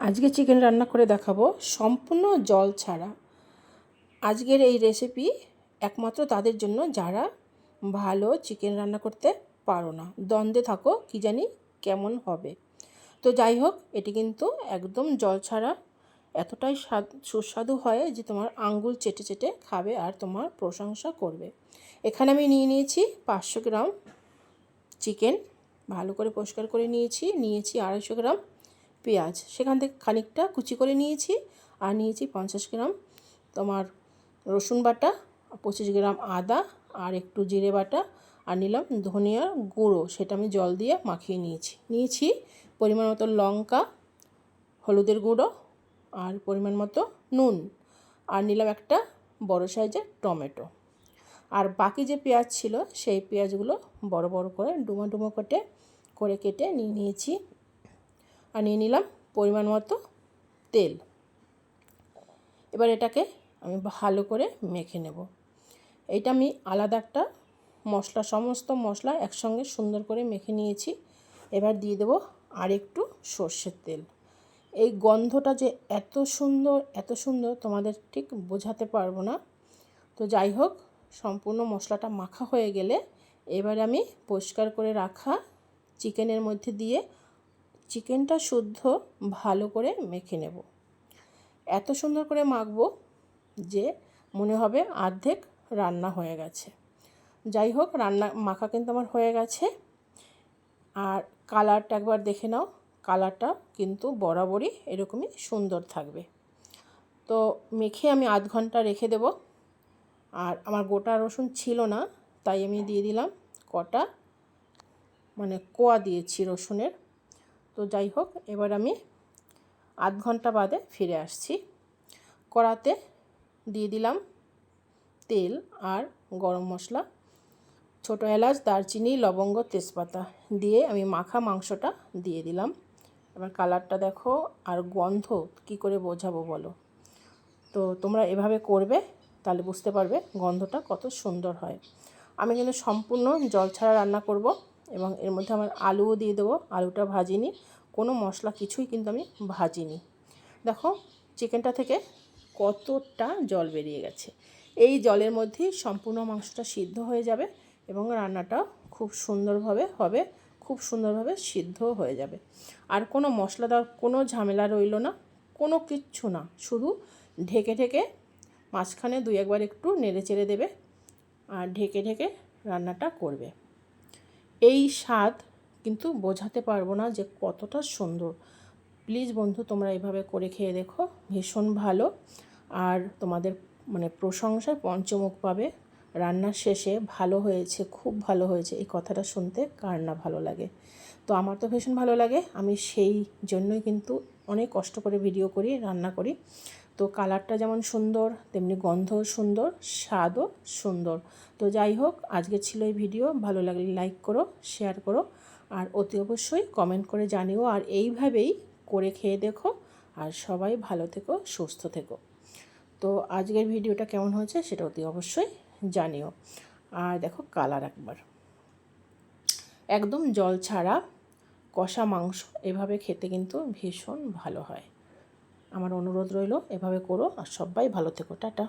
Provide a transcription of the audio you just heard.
আজকে চিকেন রান্না করে দেখাবো সম্পূর্ণ জল ছাড়া। আজকের এই রেসিপি একমাত্র তাদের জন্য যারা ভালো চিকেন রান্না করতে পারো না। দ্বন্দ্বে থাকো, কি জানি কেমন হবে। তো যাই হোক, এটি কিন্তু একদম জল ছাড়া। এতটাই স্বাদ, সুস্বাদু হয় যে তোমার আঙ্গুল চেটে চেটে খাবে আর তোমার প্রশংসা করবে। এখানে আমি নিয়ে নিয়েছি পাঁচশো গ্রাম চিকেন ভালো করে পরিষ্কার করে নিয়েছি নিয়েছি আড়াইশো গ্রাম। পেঁয়াজ। সেখান থেকে খানিকটা কুচি করে নিয়েছি আর নিয়েছি পঞ্চাশ গ্রাম তোমার রসুন বাটা, পঁচিশ গ্রাম আদা আর একটু জিরে বাটা আর নিলাম ধনিয়ার গুঁড়ো। সেটা আমি জল দিয়ে মাখিয়ে নিয়েছি। নিয়েছি পরিমাণ মতো লঙ্কা, হলুদের গুঁড়ো আর পরিমাণ মতো নুন আর নিলাম একটা বড় সাইজের টমেটো। আর বাকি যে পেঁয়াজ ছিল সেই পেঁয়াজগুলো বড় বড় করে ডুমো ডুমো কেটে, করে কেটে নিয়ে নিয়েছি। আর নিয়ে নিলাম পরিমাণ মতো তেল। এবার এটাকে আমি ভালো করে মেখে নেব। এইটা আমি আলাদা একটা মশলা, সমস্ত মশলা একসঙ্গে সুন্দর করে মেখে নিয়েছি। এবার দিয়ে দেবো আর একটু সর্ষের তেল। এই গন্ধটা যে এত সুন্দর এত সুন্দর তোমাদের ঠিক বোঝাতে পারব না। তো যাই হোক, সম্পূর্ণ মশলাটা মাখা হয়ে গেলে এবার আমি পরিষ্কার করে রাখা চিকেনের মধ্যে দিয়ে চিকেনটা শুদ্ধ, ভালো করে মেখে নেব। এত সুন্দর করে মাখবো যে মনে হবে অর্ধেক রান্না হয়ে গেছে। যাই হোক, রান্না, মাখা কিন্তু আমার হয়ে গেছে। আর কালারটা একবার দেখে নাও। কালারটা কিন্তু বরাবরই এরকমই সুন্দর থাকবে। তো মেখে আমি আধ ঘণ্টা রেখে দেব। আর আমার গোটা রসুন ছিল না, তাই আমি দিয়ে দিলাম কটা মানে কোয়া দিয়েছি রসুনের। তো যাই হোক, এবার আমি আধ ঘণ্টা বাদে ফিরে আসছি। কড়াতে দিয়ে দিলাম তেল আর গরম মশলা, ছোটো এলাচ, দারচিনি, লবঙ্গ, তেজপাতা দিয়ে আমি মাখা মাংসটা দিয়ে দিলাম। এবার কালারটা দেখো আর গন্ধ কি করে বোঝাবো বলো? তো তোমরা এভাবে করবে তাহলে বুঝতে পারবে গন্ধটা কত সুন্দর হয়। আমি কিন্তু সম্পূর্ণ জল ছাড়া রান্না করব। এবং এর মধ্যে আমার আলুও দিয়ে দেবো। আলুটা ভাজিনি। কোনো মশলা কিছুই কিন্তু আমি ভাজিনি। দেখো, চিকেনটা থেকে কতটা জল বেরিয়ে গেছে। এই জলের মধ্যেই সম্পূর্ণ মাংসটা সিদ্ধ হয়ে যাবে এবং রান্নাটা খুব সুন্দরভাবে হবে, খুব সুন্দরভাবে সিদ্ধ হয়ে যাবে। আর কোনো মশলা দেওয়ার, কোনো ঝামেলা রইল না, কোনো কিচ্ছু না। শুধু ঢেকে ঢেকে মাঝখানে দুই একবার একটু নেড়ে চেড়ে দেবে আর ঢেকে ঢেকে রান্নাটা করবে। এই স্বাদ কিন্তু বোঝাতে পারব না যে কতটা সুন্দর। প্লিজ বন্ধু, তোমরা এভাবে করে খেয়ে দেখো, ভীষণ ভালো। আর তোমাদের মানে প্রশংসায় পঞ্চমুখ পাবে। রান্নার শেষে ভালো হয়েছে, খুব ভালো হয়েছে। এই কথাটা শুনতে কার না ভালো লাগে। তো আমার তো ভীষণ ভালো লাগে। আমি সেই জন্যই কিন্তু অনেক কষ্ট করে ভিডিও করি, রান্না করি। তো কালারটা যেমন সুন্দর, তেমনি গন্ধও সুন্দর, স্বাদও সুন্দর। তো যাই হোক, আজকে ছিল এই ভিডিও। ভালো লাগলে লাইক করো, শেয়ার করো, আর অতি অবশ্যই কমেন্ট করে জানিও। আর এইভাবেই করে খেয়ে দেখো, আর সবাই ভালো থেকো, সুস্থ থেকো। তো আজকের ভিডিওটা কেমন হয়েছে সেটা অতি অবশ্যই জানিও। আর দেখো কালার একবার। একদম জল ছাড়া কষা মাংস এভাবে খেতে কিন্তু ভীষণ ভালো হয়। আমার অনুরোধ রইল এভাবে করো আর সবাই ভালো থেকো টাটা।